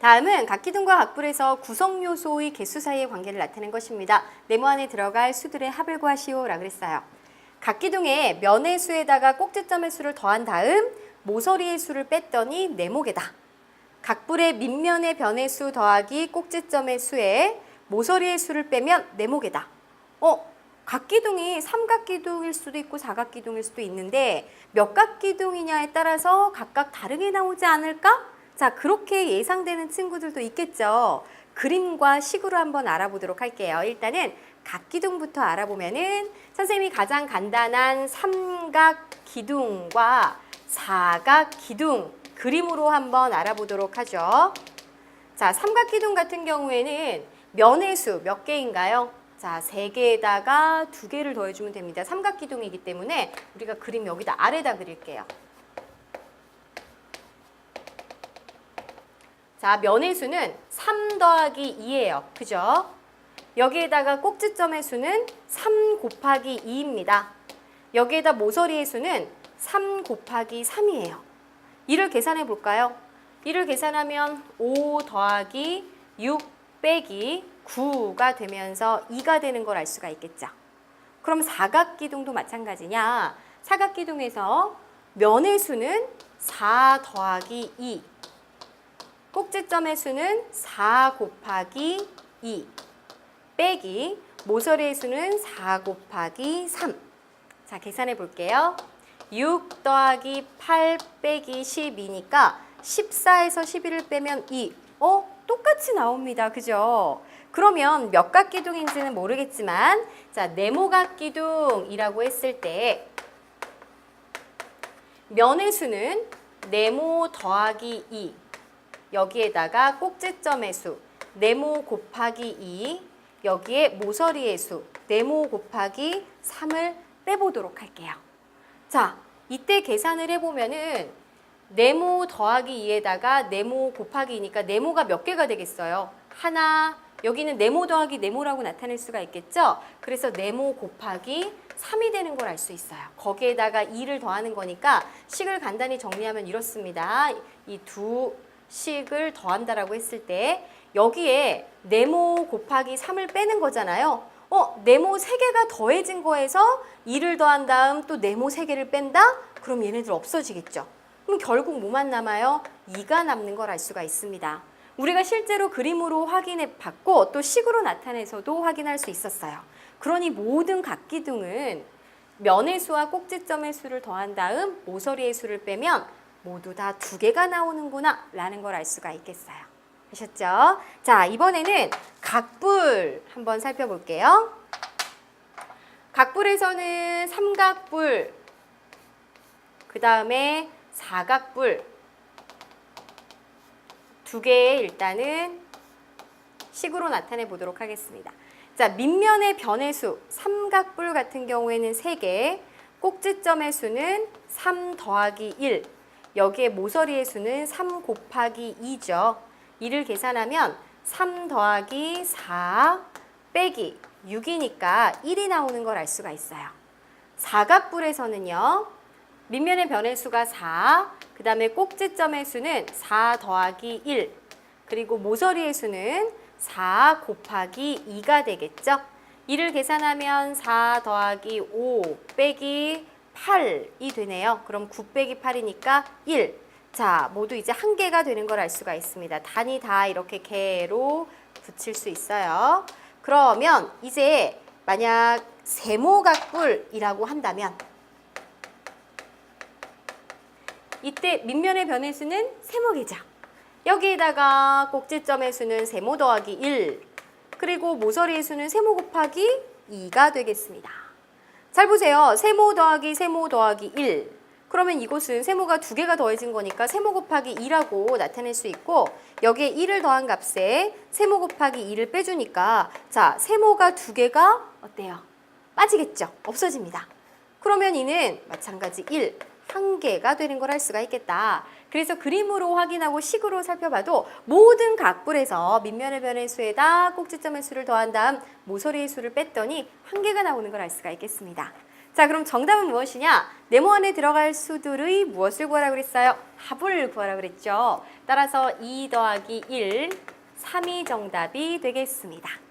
다음은 각기둥과 각불에서 구성 요소의 개수 사이의 관계를 나타낸 것입니다. 네모 안에 들어갈 수들의 합을 구하시오라 그랬어요. 각기둥의 면의 수에다가 꼭지점의 수를 더한 다음 모서리의 수를 뺐더니 네모개다. 각불의 밑면의 변의 수 더하기 꼭지점의 수에 모서리의 수를 빼면 네모개다. 어, 각기둥이 삼각기둥일 수도 있고 사각기둥일 수도 있는데 몇 각기둥이냐에 따라서 각각 다르게 나오지 않을까? 자, 그렇게 예상되는 친구들도 있겠죠. 그림과 식으로 한번 알아보도록 할게요. 일단은 각기둥부터 알아보면은 선생님이 가장 간단한 삼각기둥과 사각기둥 그림으로 한번 알아보도록 하죠. 자, 삼각기둥 같은 경우에는 면의 수 몇 개인가요? 자, 세 개에다가 두 개를 더해주면 됩니다. 삼각기둥이기 때문에 우리가 그림 여기다 아래다 그릴게요. 자, 면의 수는 3 더하기 2예요. 그죠? 여기에다가 꼭지점의 수는 3 곱하기 2입니다. 여기에다 모서리의 수는 3 곱하기 3이에요. 이를 계산해 볼까요? 이를 계산하면 5 더하기 6 빼기 9가 되면서 2가 되는 걸 알 수가 있겠죠. 그럼 사각기둥도 마찬가지냐? 사각기둥에서 면의 수는 4 더하기 2 꼭지점의 수는 4 곱하기 2 빼기 모서리의 수는 4 곱하기 3. 자, 계산해 볼게요. 6 더하기 8 빼기 12니까 14에서 11을 빼면 2. 어? 똑같이 나옵니다. 그죠? 그러면 몇 각 기둥인지는 모르겠지만 자, 네모각 기둥이라고 했을 때 면의 수는 네모 더하기 2 여기에다가 꼭지점의 수 네모 곱하기 2 여기에 모서리의 수 네모 곱하기 3을 빼보도록 할게요. 자, 이때 계산을 해보면은 네모 더하기 2에다가 네모 곱하기 2니까 네모가 몇 개가 되겠어요? 하나, 여기는 네모 더하기 네모라고 나타낼 수가 있겠죠? 그래서 네모 곱하기 3이 되는 걸 알 수 있어요. 거기에다가 2를 더하는 거니까 식을 간단히 정리하면 이렇습니다. 이 두 식을 더한다라고 했을 때 여기에 네모 곱하기 3을 빼는 거잖아요. 어, 네모 3개가 더해진 거에서 2를 더한 다음 또 네모 3개를 뺀다? 그럼 얘네들 없어지겠죠. 그럼 결국 뭐만 남아요? 2가 남는 걸 알 수가 있습니다. 우리가 실제로 그림으로 확인해 봤고 또 식으로 나타내서도 확인할 수 있었어요. 그러니 모든 각기둥은 면의 수와 꼭지점의 수를 더한 다음 모서리의 수를 빼면 모두 다 두 개가 나오는구나 라는 걸 알 수가 있겠어요. 아셨죠? 자, 이번에는 각불 한번 살펴볼게요. 각불에서는 삼각불, 그 다음에 사각불 두 개의 일단은 식으로 나타내 보도록 하겠습니다. 자, 밑면의 변의 수, 삼각불 같은 경우에는 3개, 꼭지점의 수는 3 더하기 1, 여기에 모서리의 수는 3 곱하기 2죠. 이를 계산하면 3 더하기 4 빼기 6이니까 1이 나오는 걸 알 수가 있어요. 사각불에서는요. 밑면의 변의 수가 4, 그 다음에 꼭지점의 수는 4 더하기 1, 그리고 모서리의 수는 4 곱하기 2가 되겠죠. 이를 계산하면 4 더하기 5 빼기 8이 되네요. 그럼 9 빼기 8이니까 1. 자, 모두 이제 한 개가 되는 걸 알 수가 있습니다. 단위 다 이렇게 개로 붙일 수 있어요. 그러면 이제 만약 세모각불이라고 한다면 이때 밑면의 변의 수는 세모개죠. 여기에다가 꼭지점의 수는 세모 더하기 1 그리고 모서리의 수는 세모 곱하기 2가 되겠습니다. 잘 보세요. 세모 더하기 세모 더하기 1 그러면 이곳은 세모가 두 개가 더해진 거니까 세모 곱하기 2라고 나타낼 수 있고 여기에 1을 더한 값에 세모 곱하기 2를 빼주니까 자 세모가 두 개가 어때요? 빠지겠죠? 없어집니다. 그러면 이는 마찬가지 1, 한 개가 되는 걸 할 수가 있겠다. 그래서 그림으로 확인하고 식으로 살펴봐도 모든 각불에서 밑면의 변의 수에다 꼭지점의 수를 더한 다음 모서리의 수를 뺐더니 한 개가 나오는 걸 알 수가 있겠습니다. 자, 그럼 정답은 무엇이냐? 네모 안에 들어갈 수들의 무엇을 구하라고 그랬어요? 합을 구하라고 그랬죠. 따라서 2 더하기 1, 3이 정답이 되겠습니다.